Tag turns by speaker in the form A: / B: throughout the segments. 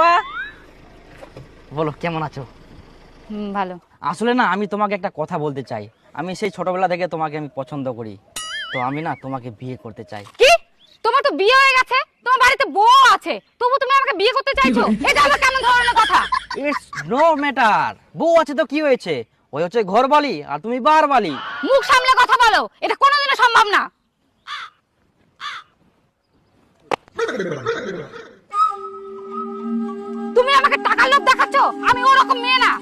A: আপা বলো কেমন আছো?
B: হুম ভালো।
A: আসলে না আমি তোমাকে একটা কথা বলতে চাই। আমি সেই ছোটবেলা থেকে তোমাকে আমি পছন্দ করি। তো আমি না তোমাকে বিয়ে করতে চাই।
B: কি? তোমার তো বিয়ে হয়ে গেছে? তোমার বাড়িতে বউ আছে। তবু তুমি আমাকে বিয়ে করতে চাইছো? এটা আবার কেমন ধরনের কথা?
A: ইটস নো ম্যাটার বউ আছে তো কি হয়েছে? ওই হচ্ছে ঘর বালি আর তুমি বার বালি
B: মুখ সামলে কথা বলো। এটা কোনোদিনও সম্ভব না। আমাকে টাকার লোভ দেখাচ্ছ? আমি ওরকম মেয়ে না।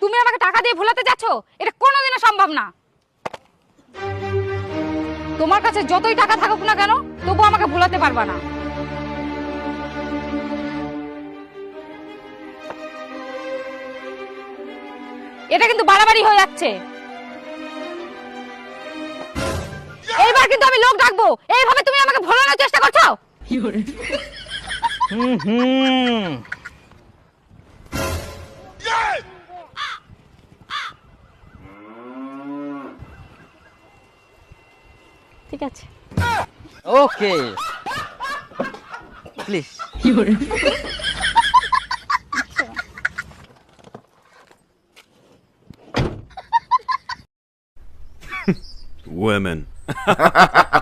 B: তুমি আমাকে টাকা দিয়ে ভুলাতে যাচ্ছ? এটা কোনোদিনও সম্ভব না। তোমার কাছে যতই টাকা থাকুক না কেন, তবু আমাকে ভুলাতে পারবা না। এটা কিন্তু বাড়াবাড়ি হয়ে যাচ্ছে। এইবার কিন্তু আমি লোক ডাকবো। এইভাবে তুমি আমাকে ভোলানোর চেষ্টা করছ?
A: হুম হুম
B: ঠিক আছে
A: ওকে প্লিজ
C: Women.